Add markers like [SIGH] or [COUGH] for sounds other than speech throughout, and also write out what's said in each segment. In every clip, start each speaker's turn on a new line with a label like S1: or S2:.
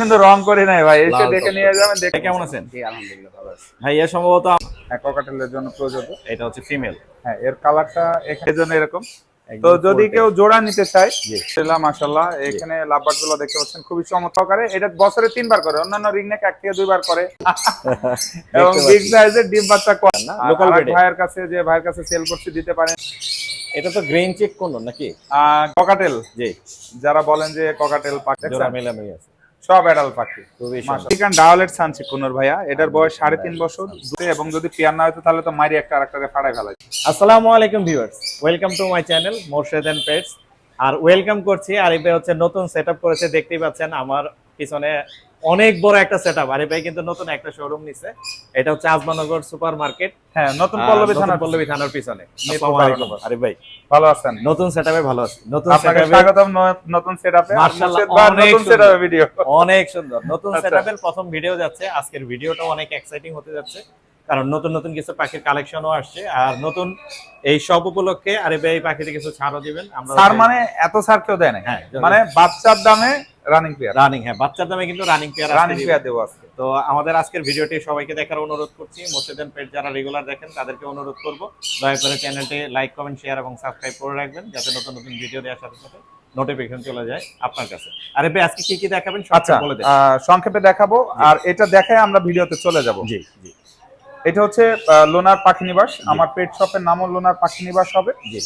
S1: কিন্তু রং করি নাই ভাই এসে দেখে নিয়ে যাবেন দেখে
S2: কেমন আছেন?
S1: জি আলহামদুলিল্লাহ ভালো আছি।
S2: ভাই এ সম্ভবত
S1: হ্যাঁ ককাটেলের জন্য প্রযোজ্য।
S2: এটা হচ্ছে ফিমেল
S1: হ্যাঁ এর কালারটা এখানে জন্য এরকম। তো যদি কেউ জোড়া নিতে চায় সেটা মাশাআল্লাহ এখানে লাভবার্ডগুলো দেখতে পাচ্ছেন খুবই চমৎকার। এটা বছরে তিনবার করে অন্যান্য রিংনেক এক থেকে দুইবার করে। [LAUGHS] এবং বিগ সাইজের ডিম বাচ্চা করে
S2: না।
S1: ভাইয়ের কাছে যে ভাইয়ের কাছে সেল করতে দিতে পারেন।
S2: এটা তো গ্রিন চেক কোন নাকি?
S1: ককাটেল
S2: জি।
S1: যারা বলেন যে ককাটেল পাখি
S2: জোড়া মেলামেলি আছে।
S1: সব অ্যাডাল্ট পাখি। চিকেন ডাওয়ালেট সানসি কোনর ভাইয়া। এটার বয়স সাড়ে তিন বছর। এবং যদি পেয়ার না হতো তাহলে তো মারি একটা আরেকটারে ফাড়াই ফেলাই।
S2: আসসালামু আলাইকুম viewers welcome to my channel Morshed and pets R welcome করছি। আরিফ ভাই হচ্ছে নতুন সেটআপ করেছে দেখতেই পাচ্ছেন আমার পিছনে অনেক বড় একটা সেটআপ আরে ভাই কিন্তু নতুন একটা শোরুম নিছে। এটা হচ্ছে আজমানগর সুপার মার্কেট
S1: হ্যাঁ নতুন পল্লবী থানা
S2: পল্লবী থানার পিছনে। আরিফ ভাই
S1: ভালো আছেন?
S2: নতুন সেটআপে ভালো আছি। নতুন সেটআপে
S1: স্বাগতম নতুন সেটআপে
S2: মাশাআল্লাহ, অনেক
S1: নতুন। সেটআপে ভিডিও
S2: অনেক সুন্দর। নতুন
S1: আচ্ছা।
S2: সেটআপের প্রথম ভিডিও যাচ্ছে। আজকের ভিডিওটা অনেক এক্সাইটিং হতে যাচ্ছে। কারণ নতুন নতুন কিছু পাখির কালেকশনও আসছে। আর নতুন এই সব উপলক্ষে আরে ভাই এই পাখিতে কিছু ছাড়ও দিবেন। আমরা
S1: স্যার মানে এত স্যার কেউ দেয় না
S2: হ্যাঁ
S1: মানে বাচ্চার দামে রানিং পেয়ার
S2: রানিং হ্যাঁ বাচ্চার দামে কিন্তু রানিং পেয়ার
S1: রানিং পেয়ার দেবো। আজকে।
S2: তো আমাদের আজকের ভিডিওটি সবাইকে দেখার অনুরোধ করছি। মোর্শেদেন পেজ যারা রেগুলার দেখেন তাদেরকে অনুরোধ করব দয়া করে চ্যানেলটি লাইক কমেন্ট শেয়ার এবং সাবস্ক্রাইব করে রাখবেন যাতে নতুন নতুন ভিডিও দেওয়ার সাথে সাথে নোটিফিকেশন চলে যায় আপনার কাছে। আরে ভাই আজকে কি কি দেখাবেন?
S1: আচ্ছা
S2: বলে দেন।
S1: আহ, সংক্ষেপে দেখাবো আর এটা দেখায় আমরা ভিডিওতে চলে যাব।
S2: জি জি।
S1: এটা হচ্ছে লোনার পাখি নিবাস। আমার পেট শপের নামও লোনার পাখি নিবাস হবে।
S2: জি।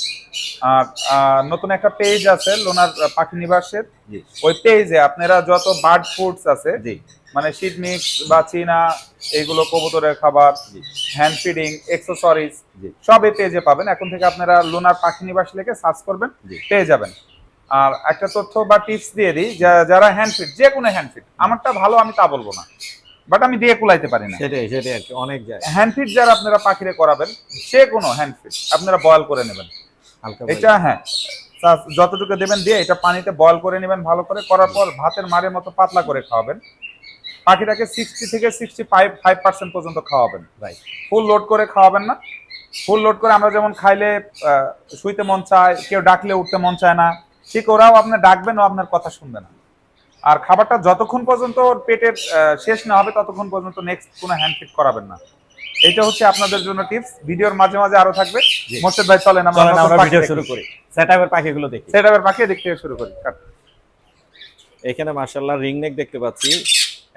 S1: আর নতুন একটা পেজ আছে লোনার পাখি নিবাসের। ওই পেজে আপনারা যত বার্ড ফুডস আছে
S2: জি।
S1: মানে শীত মিক্স বা চীনা এগুলো কবুতরের খাবার। হ্যান্ড ফিডিং এক্সেসরিজ সব এই পেজে পাবেন। এখন থেকে আপনারা লোনার পাখি নিবাস লিখে সার্চ করবেন। পেয়ে যাবেন। আর একটা তথ্য বা টিপস দিয়ে দিই যারা হ্যান্ড ফিট যে কোনো হ্যান্ড ফিট আমারটা ভালো আমি তা বলব না। বাট আমি দিয়ে কুলাইতে পারি না।
S2: সেটাই সেটাই আর কি অনেক যায়
S1: হ্যান্ড ফিট যারা আপনারা পাখিরে করাবেন সে কোনো হ্যান্ড ফিট আপনারা বয়েল করে নেবেন। এটা হ্যাঁ যতটুকু দেবেন দিয়ে এটা পানিতে বয়েল করে নেবেন ভালো করে করার পর ভাতের মারের মতো পাতলা করে খাওয়াবেন। পাখিটাকে সিক্সটি থেকে সিক্সটি ফাইভ ফাইভ পার্সেন্ট পর্যন্ত খাওয়াবেন।
S2: রাইট
S1: ফুল লোড করে খাওয়াবেন না। ফুল লোড করে আমরা যেমন খাইলে শুইতে মন চায় কেউ ডাকলে উঠতে মন চায় না ঠিক ওরাও আপনি ডাকবেন ও আপনার কথা শুনবে না। আর খাবারটা যতক্ষণ পর্যন্ত পেটের শেষ না হবে ততক্ষণ পর্যন্ত নেক্সট কোনো হ্যান্ড ফিট করাবেন না। এটা হচ্ছে আপনাদের জন্য টিপস ভিডিওর মাঝে মাঝে আরও থাকবে। মোর্শেদ ভাই চলেন আমরা
S2: ভিডিও। শুরু করি। সেটআপের পাখিগুলো দেখি।
S1: সেটাপের পাখি দেখতে শুরু করি।
S2: এখানে মাশাআল্লাহ রিং নেক দেখতে পাচ্ছি।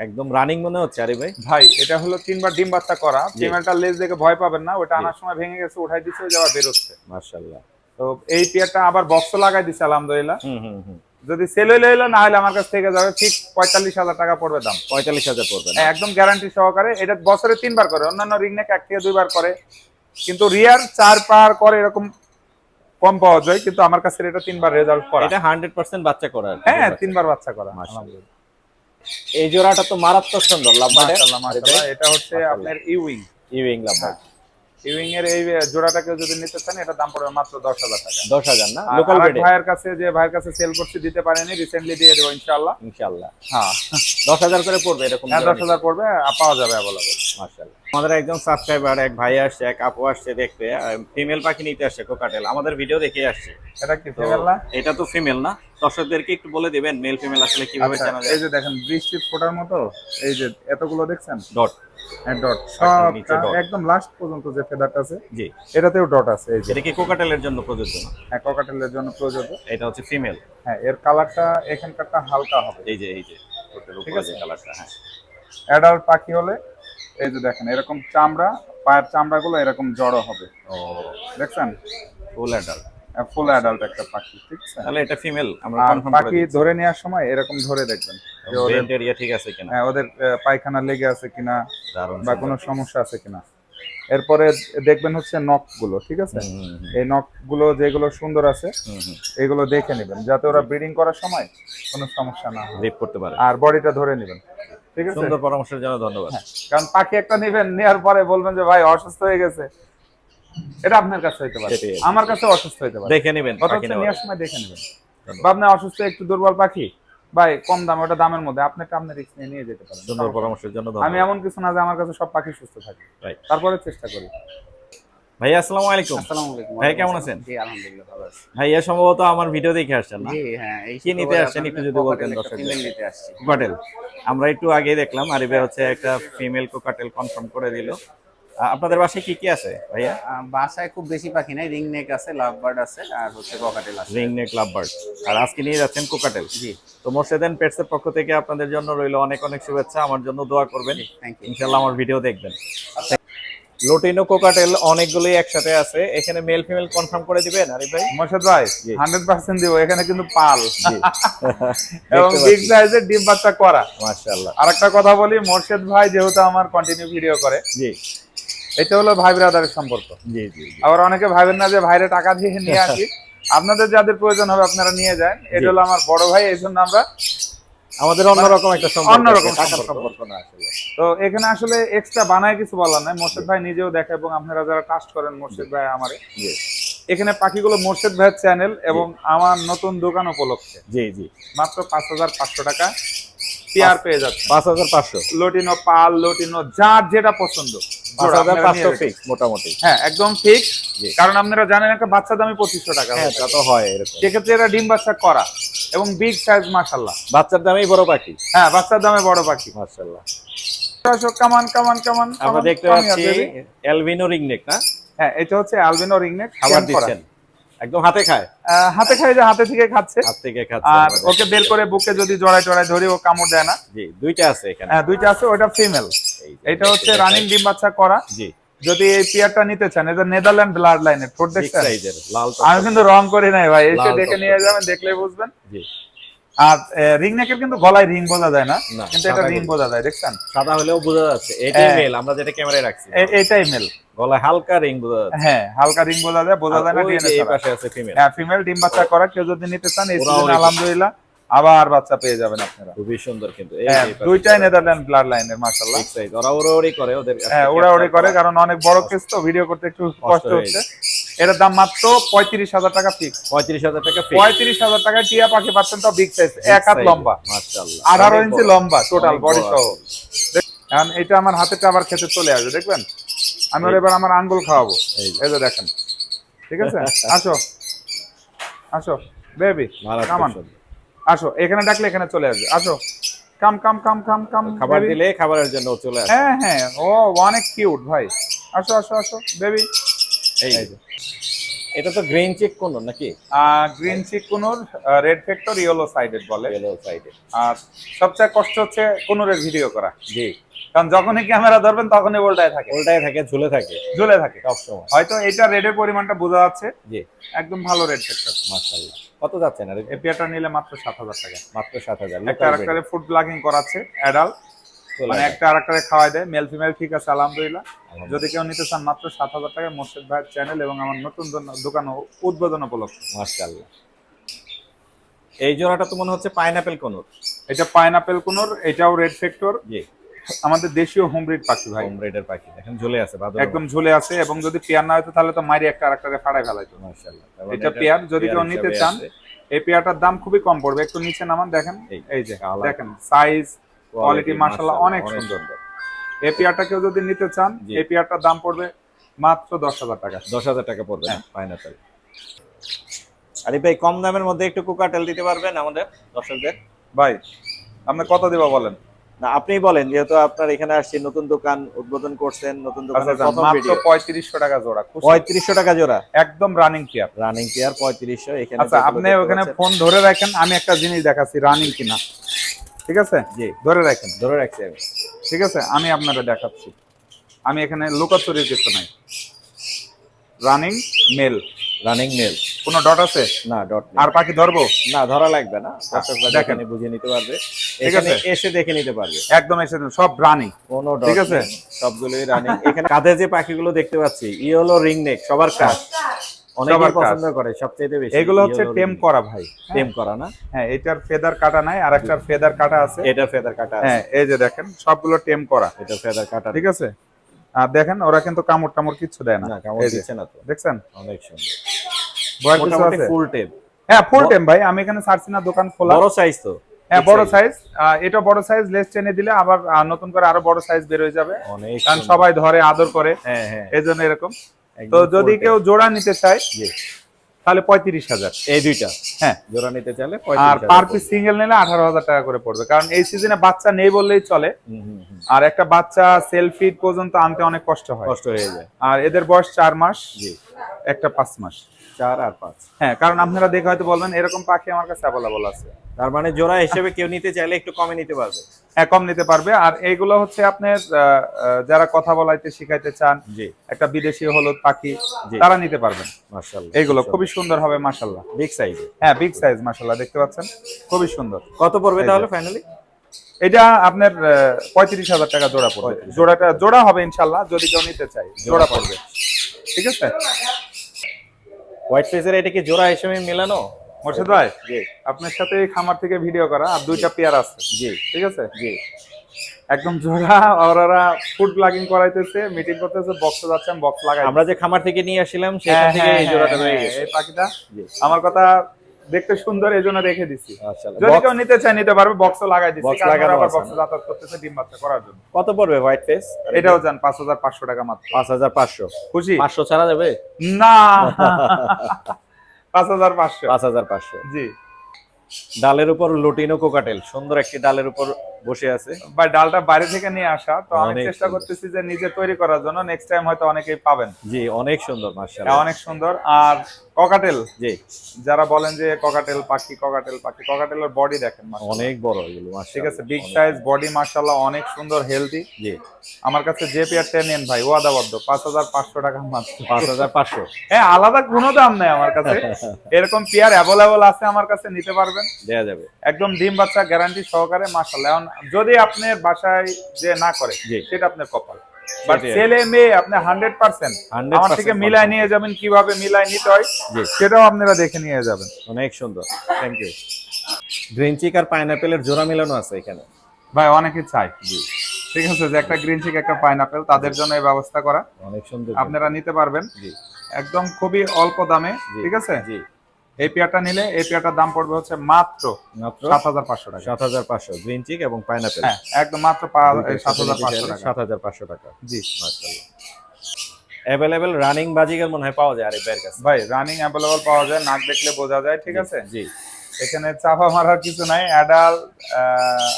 S2: একদম রানিং মনে হচ্ছে আরে ভাই।
S1: ভাই এটা হলো তিনবার ডিম বাচ্চা করা।
S2: জি।
S1: ফিমেলটার লেজ দেখে ভয় পাবেন না। ওটা আনার সময় ভেঙে গেছে উঠাই ওই যাওয়া বেরোচ্ছে।
S2: মাশাআল্লাহ।
S1: তো এই পেয়ারটা আবার বক্স লাগাই দিছে আলহামদুলিল্লাহ।
S2: হুম হুম হুম।
S1: যদি সেল হইলে হইল না হলে আমার কাছ থেকে যাবে ঠিক পঁয়তাল্লিশ হাজার টাকা পড়বে দাম।
S2: পঁয়তাল্লিশ হাজার পড়বে
S1: একদম গ্যারান্টি সহকারে। এটা বছরে তিনবার করে অন্যান্য রিংনেক এক থেকে দুইবার করে। কিন্তু রিয়ার চার পার করে এরকম কম পাওয়া যায় কিন্তু আমার কাছে এটা তিনবার রেজাল্ট করা।
S2: এটা হান্ড্রেড পার্সেন্ট বাচ্চা করা
S1: হ্যাঁ তিনবার বাচ্চা করা।
S2: এই জোড়াটা তো মারাত্মক সুন্দর
S1: মাশাআল্লাহ। এটা হচ্ছে আপনার ইউইং
S2: ইউইং লাভবার্ড
S1: ইউইং এর এই জোড়াটাকে যদি নিতে চান এটা দাম পড়বে মাত্র দশ হাজার টাকা।
S2: দশ হাজার না? লোকাল
S1: ভাইয়ের কাছে যে ভাইয়ের কাছে সেল করতে দিতে পারেনি রিসেন্টলি দিয়ে দেবো ইনশাআল্লাহ।
S2: ইনশাআল্লাহ।
S1: হ্যাঁ।
S2: দশ হাজার করে পড়বে এরকম
S1: হ্যাঁ দশ হাজার পড়বে পাওয়া যাবে
S2: মাশাআল্লাহ। আমাদের একজন সাবস্ক্রাইবার এক ভাই আসছে এক আপু আসছে দেখতে ফিমেল পাখি নিতে আসছে কোকাটেল আমাদের ভিডিও দেখে আসছে।
S1: এটা কি ফিমেল না?
S2: এটা তো ফিমেল না? দর্শকদেরকে একটু বলে দিবেন মেল ফিমেল আসলে কীভাবে
S1: আচ্ছা,
S2: জানা
S1: এই যে দেখেন বৃষ্টির ফোটার মতো এই যে এতগুলো দেখছেন?
S2: ডট
S1: ডট সব একদম লাস্ট পর্যন্ত যে ফেদারটা আছে
S2: জি।
S1: এটাতেও ডট আছে এই যে।
S2: এটা কি কোকাটেলের জন্য প্রযোজ্য না?
S1: হ্যাঁ ককাটেলের জন্য প্রযোজ্য।
S2: এটা হচ্ছে ফিমেল
S1: হ্যাঁ এর কালারটা এখানকারটা হালকা হবে।
S2: এই যে এই যে
S1: ঠিক আছে।
S2: কালারটা হ্যাঁ।
S1: অ্যাডাল্ট পাখি হলে এই যে দেখেন এরকম চামড়া পায়ের চামড়াগুলো এরকম জড়ো হবে।
S2: ও।
S1: দেখছেন?
S2: ফুল অ্যাডাল্ট
S1: ফুল অ্যাডাল্ট একটা পাখি ঠিক আছে?
S2: তাহলে এটা ফিমেল আমরা কনফার্ম
S1: পাখি ধরে নেওয়ার সময় এরকম ধরে দেখবেন। যে ওদের
S2: এরিয়া ঠিক আছে কিনা?
S1: হ্যাঁ, ওদের পায়খানা লেগে আছে কিনা বা কোনো সমস্যা আছে কিনা। এরপরে দেখবেন হচ্ছে নখগুলো ঠিক আছে? এই নখগুলো যেগুলো সুন্দর আছে। এগুলো দেখে নেবেন। যাতে ওরা ব্রিডিং করার সময় কোনো সমস্যা না হয়।
S2: রিপ করতে পারে।
S1: আর বডিটা ধরে নেবেন ঠিক আছে?
S2: সুন্দর পরামর্শের জন্য ধন্যবাদ।
S1: কারণ পাখি একটা নেবেন নেওয়ার পরে বলবেন যে ভাই অসুস্থ হয়ে গেছে। এটা আপনার কাছে হইতে পারে। আমার কাছে অসুস্থ হইতে পারে।
S2: দেখে নেবেন নেওয়ার।
S1: সময় দেখে নেবেন। বা অসুস্থ একটু দুর্বল পাখি ভাই কম দাম ওটা দামের মধ্যে। আপনাকে আপনি রিস্ক নিয়ে নিয়ে যেতে পারেন।
S2: সুন্দর পরামর্শের জন্য
S1: আমি এমন কিছু না যে আমার কাছে সব পাখি সুস্থ থাকে। তারপরে চেষ্টা করি।
S2: ভাইয়া আসসালামু আলাইকুম।
S3: আসসালামু আলাইকুম।
S2: ভাই, কেমন আছেন?
S3: জি আলহামদুলিল্লাহ ভালো আছি।
S2: ভাইয়া সম্ভবত আমার ভিডিও দেখে আসছেন না?
S3: জি হ্যাঁ এই
S2: কি নিতে আসছেন একটু যদি বলতেন দর্শকদের।
S3: নিতে আসছি।
S2: কোকাটেল আমরা একটু আগে দেখলাম আরিবে হচ্ছে একটা ফিমেল কোকাটেল কনফার্ম করে দিল। আপনাদের বাসায় কি কি আছে ভাইয়া?
S3: বাসায় খুব বেশি পাখি নাই রিং নেক আছে লাভ বার্ড আছে আর হচ্ছে ককাটেল আছে।
S2: রিং নেক লাভ বার্ড আর আজকে নিয়ে যাচ্ছেন কোকাটেল
S3: জি।
S2: তো মোর্শেদেন পেটস এর পক্ষ থেকে আপনাদের জন্য রইল অনেক অনেক শুভেচ্ছা আমার জন্য দোয়া করবেন।
S3: থ্যাংক ইউ
S2: ইনশাল্লাহ আমার ভিডিও দেখবেন। লোটিনো কোকাটেল অনেকগুলোই একসাথে আছে। এখানে মেল ফিমেল কনফার্ম করে দিবেন আরিফ ভাই?
S1: মোর্শেদ ভাই
S2: জি।
S1: হান্ড্রেড পার্সেন্ট দিব এখানে কিন্তু পাল।
S2: জি। [LAUGHS]
S1: এবং বিগ সাইজের ডিম বাচ্চা করা।
S2: মাশাআল্লাহ।
S1: আর একটা কথা বলি মোর্শেদ ভাই যেহেতু আমার কন্টিনিউ ভিডিও করে
S2: জি।
S1: এটা হলো ভাই ব্রাদারের সম্পর্ক।
S2: জি জি।
S1: আবার অনেকে ভাবেন না যে ভাইরে টাকা দিয়ে নিয়ে আসি। [LAUGHS] আপনাদের যাদের প্রয়োজন হবে আপনারা নিয়ে যান। এটা হলো আমার বড় ভাই এই জন্য আমরা
S2: আমাদের অন্যরকম একটা সম্পর্ক
S1: অন্যরকম সম্পর্ক।
S2: না আসলে।
S1: তো এখানে আসলে এক্সট্রা বানায় কিছু বলার নাই। মোর্শেদ ভাই নিজেও দেখে এবং আপনারা যারা ট্রাস্ট করেন মোর্শেদ ভাই আমারে। এখানে পাখিগুলো মোর্শেদ ভাইয়ের চ্যানেল এবং আমার নতুন দোকান উপলক্ষে।
S2: জি জি।
S1: মাত্র পাঁচ হাজার পাঁচশো টাকা। পেয়ার পেয়ে যাচ্ছে
S2: পাঁচ হাজার পাঁচশো।
S1: লটিনো পাল লটিনো যার যেটা পছন্দ।
S2: মোটামুটি।
S1: হ্যাঁ একদম ফিক্স কারণ আপনারা জানেন একটা বাচ্চা দামি পঁচিশশো টাকা
S2: হ্যাঁ তা তো হয় এরকম।
S1: সেক্ষেত্রে এরা ডিম বাচ্চা করা এবং বিগ সাইজ মাশাল্লাহ
S2: বাচ্চার দামেই বড় পাখি।
S1: হ্যাঁ বাচ্চার দামে বড় পাখি।
S2: মাশাআল্লাহ।
S1: কামান কামান কামান
S2: আমরা দেখতে পাচ্ছি এলভিনো রিংনেক না?
S1: হ্যাঁ এটা হচ্ছে অ্যালবিনো রিংনেক
S2: খাবার দিচ্ছেন। একদম হাতে খায়?
S1: হাতে খায় যে হাতে থেকে খাচ্ছে।
S2: হাত থেকে খাচ্ছে
S1: আর ওকে বের করে বুকে যদি জড়াই টড়াই ধরি ও কামড় দেয় না।
S2: জি দুইটা আছে এখানে।
S1: হ্যাঁ দুইটা আছে ওটা ফিমেল
S2: এই
S1: এটা হচ্ছে রানিং ডিম বাচ্চা করা।
S2: জি।
S1: যদি এই পিয়ারটা নিতে চান এটা নেদারল্যান্ড ব্লাড লাইনের ঠোঁট
S2: লাল
S1: আমি কিন্তু রং করি নাই ভাই এসে দেখে নিয়ে যাবেন দেখলে বুঝবেন।
S2: জি।
S1: আর রিং নেকের কিন্তু গলায় রিং বোঝা যায় না কিন্তু এটা রিং বোঝা যায় দেখছেন?
S2: সাদা হলেও বোঝা যাচ্ছে এটাই
S1: হ্যাঁ।
S2: মেল আমরা যেটা ক্যামেরায় রাখছি।
S1: এটাই এইটাই মেল
S2: গলায় হালকা রিং বোঝা যাচ্ছে।
S1: হ্যাঁ হালকা রিং বোঝা যায় বোঝা যায় না ডিএনএ
S2: এই পাশে আছে ফিমেল
S1: হ্যাঁ ফিমেল ডিম বাচ্চা করা কেউ যদি নিতে চান এই সিজনে আলহামদুলিল্লাহ আবার বাচ্চা পেয়ে যাবেন আপনারা।
S2: খুবই সুন্দর কিন্তু। এই
S1: হ্যাঁ দুইটাই নেদারল্যান্ড ব্লাড লাইনের মাশাআল্লাহ।
S2: ওরা ওরা করে ওদের কাছ
S1: হ্যাঁ
S2: থেকে।
S1: ওরা ওরে করে কারণ অনেক বড় কেস তো ভিডিও করতে একটু কষ্ট হচ্ছে। এটার দাম মাত্র পঁয়ত্রিশ হাজার টাকা ফিক্স
S2: পঁয়ত্রিশ হাজার টাকা ফিক্স
S1: পঁয়ত্রিশ হাজার টাকায় টিয়া পাখি পাচ্ছেন তো বিগ সাইজ এক হাত লম্বা।
S2: মাশাআল্লাহ।
S1: আঠারো ইঞ্চি লম্বা টোটাল বডি। সহ। এখন এটা আমার হাতেটা আবার খেতে চলে আসবে দেখবেন? আমি ওর এবার আমার আঙ্গুল খাওয়াবো।
S2: এই যে।
S1: দেখেন। ঠিক আছে? আসো। আসো। বেবি কামান। আসো এখানে ডাকলে এখানে চলে আসবে। আসো। কাম কাম কাম কাম কাম
S2: খাবার। দিলে খাবারের জন্য চলে আসে
S1: হ্যাঁ হ্যাঁ। ও অনেক কিউট ভাই। আসো আসো আসো বেবি
S2: এই। এটা তো গ্রিন চেক কোন নাকি?
S1: Green cheek conure red factor yellow sided বলে।
S2: ইয়েলো সাইডে
S1: আর সবচেয়ে কষ্ট হচ্ছে কুনুরের ভিডিও করা।
S2: জি।
S1: কারণ যখনই ক্যামেরা ধরবেন তখনই উল্টায় থাকে।
S2: ওলটাই থাকে ঝুলে থাকে।
S1: ঝুলে থাকে।
S2: সব সময়।
S1: হয়তো এটা রেডের পরিমাণটা বোঝা যাচ্ছে।
S2: জি।
S1: একদম ভালো রেড ফ্যাক্টর
S2: মাশাআল্লাহ। কত যাচ্ছেন আর
S1: এই নিলে মাত্র সাত হাজার টাকা।
S2: মাত্র সাত হাজার।
S1: একটা ফুড ব্লাগিং করাচ্ছে অ্যাডাল মানে একটা আরেকটারে খাওয়াই দেয়। মেল ফিমেল ঠিক আছে আলহামদুলিল্লাহ। যদি কেউ নিতে চান মাত্র সাত হাজার টাকা মোর্শেদ ভাইয়ের চ্যানেল এবং আমার নতুন দোকান- উদ্বোধন উপলক্ষে।
S2: মাশাআল্লাহ। এই জোড়াটা তো মনে হচ্ছে পাইনাপেল কোনুর।
S1: এটা পাইনাপেল কুনুর এটাও রেড ফ্যাক্টর
S2: জি।
S1: আমাদের দেশীয় হোম ব্রিড পাখি ভাই।
S2: হোম রেডের পাখি। দেখেন ঝুলে আছে বাদর
S1: একদম ঝুলে আছে এবং যদি পেয়ার না হতো তাহলে তো মারি একটা আরেকটারে ফাড়াই ফেলাইতো।
S2: মাশাআল্লাহ।
S1: এটা পেয়ার যদি কেউ নিতে চান এই পেয়ারটার দাম খুবই কম পড়বে। একটু নিচে নামান দেখেন।
S2: এই,
S1: এই যে দেখেন সাইজ কোয়ালিটি মাশাআল্লাহ অনেক সুন্দর। এই পেয়ারটা কেউ যদি নিতে চান। এই পেয়ারটার দাম পড়বে মাত্র দশ হাজার টাকা।
S2: দশ হাজার টাকা পড়বে
S1: হ্যাঁ।
S2: পাইনাপেল আরে ভাই কম দামের মধ্যে একটু কোকাটেল দিতে পারবেন আমাদের দর্শকদের?
S1: ভাই আপনি কত দিবা বলেন?
S2: না আপনিই বলেন যেহেতু আপনার এখানে আসছি নতুন দোকান উদ্বোধন করছেন নতুন
S1: আচ্ছা,
S2: দোকানের
S1: আচ্ছা,
S2: প্রথম ভিডিও
S1: পঁয়ত্রিশশো টাকা জোড়া খুশি?
S2: পঁয়ত্রিশশো টাকা জোড়া।
S1: একদম রানিং পেয়ার
S2: রানিং পেয়ার পঁয়ত্রিশশো এখানে
S1: আচ্ছা আপনি ওখানে ফোন ধরে রাখেন আমি একটা জিনিস দেখাচ্ছি রানিং কিনা। ঠিক আছে?
S2: জি।
S1: ধরে রাখেন।
S2: ধরে রাখছি আমি।
S1: ঠিক আছে? আমি আপনারা দেখাচ্ছি। আমি এখানে লুকাচুরির কিছু নাই। রানিং মেল
S2: রানিং মেল
S1: কোনো ডট আছে?
S2: না ডট
S1: আর পাখি ধরবো?
S2: না ধরা লাগবে না।
S1: দেখেন।
S2: দেখেন বুঝে নিতে পারবে।
S1: ঠিক
S2: এখানে
S1: আছে।
S2: এসে দেখে নিতে পারবে।
S1: একদম এসে সব রানিং
S2: কোনো
S1: ঠিক আছে।
S2: সবগুলোই রানিং এখানে কাঁধে যে পাখিগুলো দেখতে পাচ্ছি ই হলো রিং নেক সবার কাজ। অনেকেই। পছন্দ করে সবচেয়ে বেশি
S1: এগুলো হচ্ছে টেম করা ভাই।
S2: টেম করা না?
S1: হ্যাঁ এটার ফেদার কাটা নাই আর একটার ফেদার কাটা আছে।
S2: এটা ফেদার কাটা আছে।
S1: হ্যাঁ এই যে দেখেন সবগুলো টেম করা।
S2: এটা ফেদার কাটা
S1: ঠিক আছে? আর দেখেন ওরা কিন্তু কামড় টামড় কিচ্ছু দেয় না।
S2: কামড় দিচ্ছে না তো।
S1: দেখছেন?
S2: অনেক সুন্দর। মোটামুটি? ফুল টেপ
S1: হ্যাঁ ফুল টেম ভাই আমি এখানে ছাড়ছি না দোকান খোলা।
S2: বড় সাইজ তো
S1: হ্যাঁ বড় সাইজ এটা বড় সাইজ লেস টেনে দিলে আবার নতুন করে আরও বড় সাইজ বের হয়ে যাবে। কারণ সবাই ধরে আদর করে।
S2: হ্যাঁ হ্যাঁ।
S1: এই জন্য এরকম। তো যদি কেউ জোড়া নিতে চায় তাহলে পঁয়ত্রিশ হাজার।
S2: এই দুইটা।
S1: হ্যাঁ।
S2: জোড়া নিতে চাইলে
S1: আর পার পিস সিঙ্গেল নিলে আঠারো হাজার টাকা করে পড়বে। কারণ এই সিজনে বাচ্চা নেই বললেই চলে। আর একটা বাচ্চা সেলফি পর্যন্ত আনতে অনেক কষ্ট হয়।
S2: কষ্ট হয়ে যায়।
S1: আর এদের বয়স চার মাস একটা পাঁচ মাস।
S2: চার আর পাঁচ।
S1: হ্যাঁ কারণ আপনারা দেখে হয়তো বলবেন এরকম পাখি আমার কাছে অ্যাভেলেবল আছে।
S2: তার মানে জোড়া হিসেবে কেউ নিতে চাইলে একটু কমে নিতে পারবে।
S1: হ্যাঁ কম নিতে পারবে। আর এইগুলো হচ্ছে আপনার যারা কথা বলাইতে শিখাইতে চান
S2: জি।
S1: একটা বিদেশি হলুদ পাখি। তারা নিতে পারবেন।
S2: মাশাআল্লাহ
S1: এইগুলো খুবই সুন্দর হবে মাশাল্লাহ
S2: বিগ সাইজে
S1: হ্যাঁ বিগ সাইজ মাশাল্লাহ দেখতে পাচ্ছেন? খুবই সুন্দর।
S2: কত পড়বে তাহলে ফাইনালি
S1: এটা আপনার পঁয়ত্রিশ হাজার টাকা জোড়া পড়বে। জোড়াটা জোড়া হবে ইনশাল্লাহ যদি কেউ নিতে চাই জোড়া পড়বে। ঠিক আছে?
S2: হোয়াইট সাইজের এটা কি জোড়া হিসেবে মেলানো?
S1: মোর্শেদ ভাই
S2: জি।
S1: আপনার সাথে খামার থেকে ভিডিও করা আর দুইটা পেয়ার আছে।
S2: জি।
S1: ঠিক আছে?
S2: জি।
S1: একদম জোড়া ওরা ফুড প্লাগিং করাইতেছে মিটিং করতেছে বক্স যাচ্ছে বক্স লাগাই
S2: আমরা যে খামার থেকে নিয়ে আসছিলাম সেখান
S1: হ্যাঁ,
S2: থেকে
S1: হ্যাঁ,
S2: এই জোড়াটা
S1: হ্যাঁ,
S2: রয়ে
S1: হ্যাঁ,
S2: গেছে।
S1: এই পাখিটা। আমার কথা দেখতে সুন্দর এই জন্য রেখে দিছি।
S2: মাশাআল্লাহ
S1: যদি কেউ নিতে চায় নিতে পারবে বক্স লাগাই
S2: Box
S1: কারণ আবার বক্সে যাতায়াত করতেছে ডিম বাচ্চা করার জন্য।
S2: কত পড়বে হোয়াইট ফেস
S1: এটাও হাজার পাঁচশো টাকা মাত্র।
S2: পাঁচ হাজার পাঁচশো।
S1: খুশি?
S2: পাঁচশো ছাড়া যাবে?
S1: না। [LAUGHS] পাঁচ হাজার পাঁচশো।
S2: পাঁচ হাজার পাঁচশো।
S1: জি।
S2: ডালের উপর লুটিনো কোকাটেল। সুন্দর একটি ডালের উপর বসে আছে।
S1: বা ডালটা বাইরে থেকে নিয়ে আসা তো আমি চেষ্টা করতেছি যে নিজে তৈরি করার জন্য। নেক্সট টাইম হয়তো অনেকেই পাবেন।
S2: জি অনেক সুন্দর
S1: হ্যাঁ,
S2: মাশাআল্লাহ
S1: অনেক সুন্দর। আর ককাটেল
S2: জি।
S1: যারা বলেন যে ককাটেল পাখি ককাটেল পাখি ককাটেলের বডি দেখেন
S2: অনেক বড় এগুলো
S1: ঠিক আছে বিগ সাইজ বডি মার্শাল্লাহ অনেক সুন্দর হেলদি
S2: জি।
S1: আমার কাছে যে পেয়ারটা নেন ভাই ওয়াদাবদ্ধ পাঁচ হাজার পাঁচশো টাকা মাত্র।
S2: পাঁচ হাজার পাঁচশো।
S1: হ্যাঁ আলাদা কোনো দাম নেই আমার কাছে। এরকম পেয়ার অ্যাভেলেবল আছে আমার কাছে নিতে পারবেন।
S2: দেয়া যাবে।
S1: একদম ডিম বাচ্চা গ্যারান্টি সহকারে মার্শাল্লাহ যদি আপনি বাসায় যে না করে। সেটা আপনার কপাল। বাট ছেলে মেয়ে আপনি হান্ড্রেড পার্সেন্ট আমার থেকে মিলাই নিয়ে যাবেন কীভাবে মিলাই নিতে হয় সেটাও আপনারা দেখে নিয়ে যাবেন।
S2: অনেক সুন্দর। থ্যাংক ইউ গ্রিন চিক আর পাইনাপেলের জোড়া মিলানো আছে এখানে।
S1: ভাই অনেকে চাই জি। ঠিক আছে যে একটা গ্রিন চিক একটা পাইনাপেল তাদের জন্য এই ব্যবস্থা করা।
S2: অনেক সুন্দর।
S1: আপনারা নিতে পারবেন।
S2: জি।
S1: একদম খুবই অল্প দামে ঠিক আছে?
S2: জি।
S1: এই পেয়ারটা নিলে এই পেয়ারটার দাম পড়বে হচ্ছে মাত্র
S2: মাত্র
S1: সাত হাজার পাঁচশো টাকা।
S2: সাত হাজার পাঁচশো গ্রিন চিক এবং পাইনাপেল।
S1: হ্যাঁ একদম মাত্র সাত হাজার পাঁচশো টাকা।
S2: সাত হাজার পাঁচশো টাকা।
S1: জি।
S2: মাশাআল্লাহ। অ্যাভেলেবেল রানিং বাজিগার মনে হয় পাওয়া যায় আর এই ভাইয়ের কাছে।
S1: ভাই রানিং অ্যাভেলেবল পাওয়া যায় নাক দেখলে বোঝা যায় ঠিক আছে?
S2: জি।
S1: এখানে চাপা মারার কিছু নাই অ্যাডাল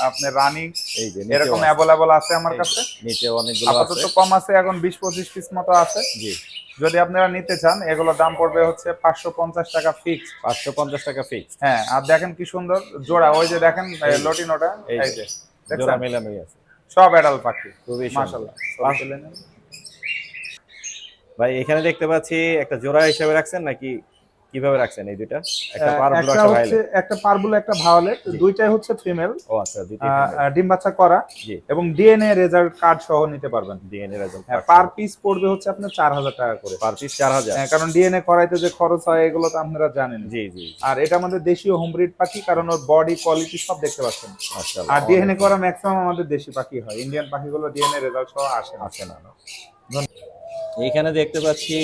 S1: আপনার রানিং
S2: এই যে
S1: এরকম
S2: আছে।
S1: অ্যাভেলেবল আছে আমার কাছে?
S2: নিচে অনেকগুলো
S1: আপাতত কম আছে এখন বিশ পঁচিশ পিস মতো আছে।
S2: জি।
S1: যদি আপনারা নিতে চান এগুলো দাম পড়বে হচ্ছে পাঁচশো পঞ্চাশ টাকা ফিক্স
S2: পাঁচশো পঞ্চাশ টাকা ফিক্স
S1: হ্যাঁ আর দেখেন কি সুন্দর জোড়া ওই যে দেখেন লটিনোটা
S2: এই যে, জোড়া
S1: দেখছেন
S2: আছে।
S1: সব অ্যাডাল পাখি
S2: খুবই।
S1: মাশাআল্লাহ।
S2: ভাই এখানে দেখতে পাচ্ছি একটা জোড়া হিসেবে রাখছেন নাকি কীভাবে রাখছেন এই দুইটা? একটা পার
S1: একটা
S2: একটা
S1: হচ্ছে একটা পারবুল একটা ভায়োলেট দুইটাই হচ্ছে ফিমেল
S2: ও আচ্ছা
S1: ডিম বাচ্চা করা
S2: জি।
S1: এবং ডিএনএ রেজাল্ট কার্ড সহ নিতে পারবেন।
S2: ডিএনএ রেজাল্ট
S1: হ্যাঁ পার পিস পড়বে হচ্ছে আপনার চার হাজার টাকা করে।
S2: পার পিস চার হাজার।
S1: হ্যাঁ, কারণ ডিএনএ করাইতে যে খরচ হয় এগুলো তো আপনারা জানেন।
S2: জি জি
S1: আর এটা আমাদের দেশীয় হোমব্রিড পাখি কারণ ওর বডি কোয়ালিটি সব দেখতে পাচ্ছেন।
S2: মাশাআল্লাহ
S1: আর ডিএনএ করা ম্যাক্সিমাম আমাদের দেশি পাখি হয়। ইন্ডিয়ান পাখিগুলো ডিএনএ রেজাল্ট সহ আসে
S2: আসে না না। এইখানে দেখতে পাচ্ছি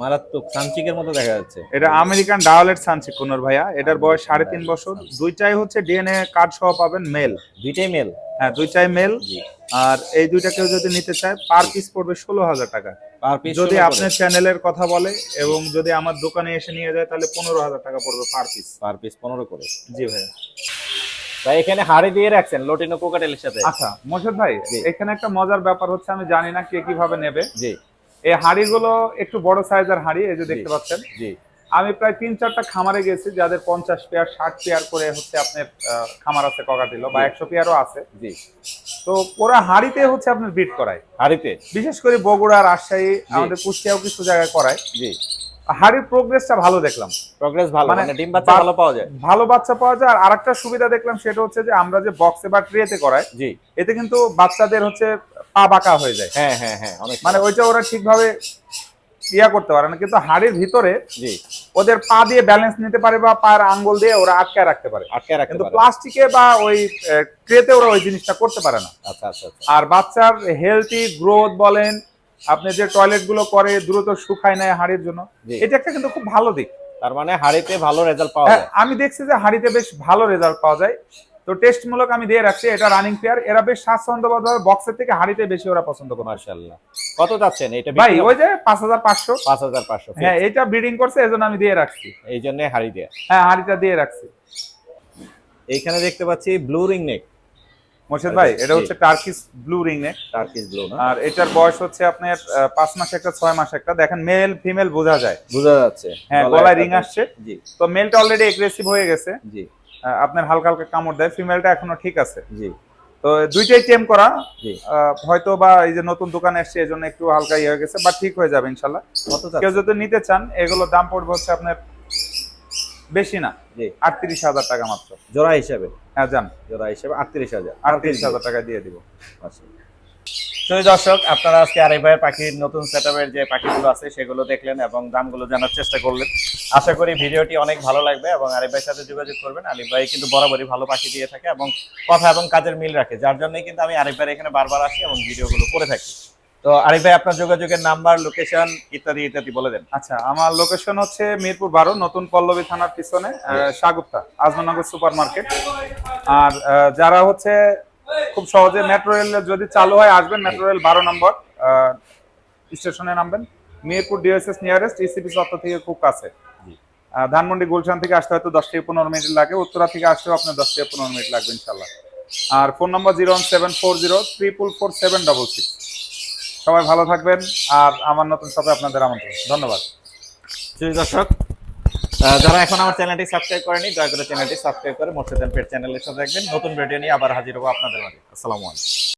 S2: মারাত্মক সানচিকের মতো দেখা যাচ্ছে।
S1: এটা আমেরিকান ডাওয়ালেট সানসিক কোনর ভাইয়া। এটার বয়স সাড়ে তিন বছর। দুইটাই হচ্ছে ডিএনএ কার্ড সহ পাবেন মেল
S2: দুইটাই মেল
S1: হ্যাঁ দুইটাই মেল আর এই দুইটা কেউ যদি নিতে চায় পার পিস পড়বে ষোলো হাজার টাকা।
S2: পার পিস
S1: যদি আপনার চ্যানেলের কথা বলে এবং যদি আমার দোকানে এসে নিয়ে যায় তাহলে পনেরো হাজার টাকা পড়বে পার পিস
S2: পার পিস পনেরো করে।
S1: জি ভাইয়া।
S2: তাই এখানে হাড়ি দিয়ে রাখছেন লোটিনো কোকাটেলের সাথে।
S1: আচ্ছা মোর্শেদ ভাই এখানে একটা মজার ব্যাপার হচ্ছে আমি জানি না কে কীভাবে নেবে।
S2: জি।
S1: এই হাঁড়িগুলো একটু বড় সাইজের হাঁড়ি এই যে দেখতে পাচ্ছেন।
S2: জি।
S1: আমি প্রায় তিন চারটা খামারে গেছি যাদের পঞ্চাশ পেয়ার ষাট পেয়ার করে হচ্ছে আপনার খামার আছে ককাটিল বা। একশো পেয়ারও আছে।
S2: জি।
S1: তো ওরা হাঁড়িতে হচ্ছে আপনার বিট করায়।
S2: হাড়িতে?
S1: বিশেষ করে বগুড়া রাজশাহী আমাদের কুষ্টিয়াও কিছু জায়গায় করায়।
S2: জি।
S1: হাঁড়ির প্রোগ্রেসটা ভালো দেখলাম।
S2: প্রগ্রেস ভালো
S1: মানে
S2: মানে ডিম বাচ্চা ভালো পাওয়া যায়।
S1: ভালো বাচ্চা পাওয়া যায় আর আরেকটা সুবিধা দেখলাম সেটা হচ্ছে যে আমরা যে বক্সে বা ট্রেতে করাই
S2: জি।
S1: এতে কিন্তু বাচ্চাদের হচ্ছে পা বাঁকা হয়ে যায়।
S2: হ্যাঁ হ্যাঁ হ্যাঁ অনেক
S1: মানে ওইটা ওরা ঠিকভাবে ইয়া করতে পারে না কিন্তু হাড়ির ভিতরে
S2: জি।
S1: ওদের পা দিয়ে ব্যালেন্স নিতে পারে বা পায়ের আঙ্গুল দিয়ে ওরা আটকায় রাখতে পারে।
S2: আটকে রাখতে
S1: কিন্তু প্লাস্টিকে বা ওই ট্রেতে ওরা ওই জিনিসটা করতে পারে না।
S2: আচ্ছা আচ্ছা আচ্ছা।
S1: আর বাচ্চার হেলথি গ্রোথ বলেন আপনি যে টয়লেটগুলো করে দ্রুত শুকায় নেয় হাড়ির জন্য এটা একটা কিন্তু খুব ভালো দিক।
S2: তার মানে হাড়িতে ভালো রেজাল্ট পাওয়া
S1: হ্যাঁ,
S2: যায়।
S1: আমি দেখছি যে হাড়িতে বেশ ভালো রেজাল্ট পাওয়া যায়। তো টেস্টমূলক আমি দিয়ে রাখছি এটা রানিং পেয়ার এরা বেশ স্বাচ্ছন্দ্যবোধভাবে বক্সের থেকে হাড়িতে বেশি ওরা পছন্দ করে।
S2: মাশাআল্লাহ। কত যাচ্ছেন? এটা
S1: ভাই ওই যে পাঁচ হাজার পাঁচশো।
S2: পাঁচ হাজার পাঁচশো
S1: হ্যাঁ এটা ব্রিডিং করছে এজন্য আমি দিয়ে রাখছি।
S2: এই জন্য হাড়ি দেয়া।
S1: হ্যাঁ হাড়িটা দিয়ে রাখছি।
S2: এইখানে দেখতে পাচ্ছি ব্লু রিং নেক
S1: মোর্শেদ ভাই এটা হচ্ছে turquoise blue ringneck.
S2: Turquoise blue না?
S1: আর এটার বয়স হচ্ছে আপনার আহ, পাঁচ মাস একটা ছয় মাস একটা। দেখেন মেল ফিমেল বোঝা যায়।
S2: বোঝা যাচ্ছে।
S1: হ্যাঁ
S2: গলায়
S1: রিং আসছে।
S2: জি।
S1: তো মেলটা অলরেডি এগ্রেসিভ হয়ে গেছে।
S2: জি।
S1: আপনার হালকা হালকা কামড় দেয়। ফিমেলটা এখনও ঠিক আছে।
S2: জি।
S1: তো দুইটাই টেম করা। হয়তো বা এই যে নতুন দোকানে এসছে এই জন্য একটু হালকা ইয়ে হয়ে গেছে বাট ঠিক হয়ে যাবে ইনশাল্লাহ। কেউ যদি নিতে চান এগুলোর দাম পড়বে হচ্ছে আপনার বেশি না।
S2: জি।
S1: আটত্রিশ হাজার টাকা মাত্র।
S2: জোড়া হিসাবে?
S1: হ্যাঁ যান
S2: জোড়া হিসাবে আটত্রিশ হাজার।
S1: আটত্রিশ হাজার টাকা দিয়ে দিব।
S2: তো দর্শক আপনারা আজকে আরিফ ভাইয়ের পাখির নতুন সেটআপের যে পাখিগুলো আছে সেগুলো দেখলেন এবং দামগুলো জানার চেষ্টা করলেন। আশা করি ভিডিওটি অনেক ভালো লাগবে এবং আরিফ ভাইয়ের সাথে যোগাযোগ করবেন। আরিফ ভাই কিন্তু বরাবরই ভালো পাখি দিয়ে থাকে এবং কথা এবং কাজের মিল রাখে। যার জন্যই কিন্তু আমি আরিফ ভাইয়ের এখানে বারবার আসি এবং ভিডিওগুলো করে থাকি। তো আরিফ ভাই আপনার যোগাযোগের নাম্বার লোকেশন ইত্যাদি ইত্যাদি বলে দেন।
S1: আচ্ছা আমার লোকেশন হচ্ছে মিরপুর বারো নতুন পল্লবী থানার পিছনে সাগুপ্তা আজমানগর সুপার মার্কেট আর যারা হচ্ছে খুব সহজে মেট্রো রেল যদি চালু হয় আসবেন মেট্রো রেল বারো নম্বর স্টেশনে নামবেন। মিরপুর ডিএসএস নিয়ারেস্ট ইসিপি চত্বর থেকে খুব কাছে। ধানমন্ডি গুলশান থেকে আসতে হয়তো দশ থেকে পনেরো মিনিট লাগে উত্তরা থেকে আসতেও আপনার দশ থেকে পনেরো মিনিট লাগবে ইনশাল্লাহ আর phone number zero one seven four zero triple four seven double six. সবাই ভালো থাকবেন, আর আমার নতুন শপে আপনাদের আমন্ত্রণ। ধন্যবাদ।
S2: দর্শক যারা এখন আমার চ্যানেলটি সাবস্ক্রাইব করেনি, দয়া করে চ্যানেলটি সাবস্ক্রাইব করে মোর্শেদ পেট চ্যানেলের সাথে দেখবেন। নতুন ভিডিও নিয়ে আবার হাজির হব আপনাদের মাঝে। আসসালামু আলাইকুম।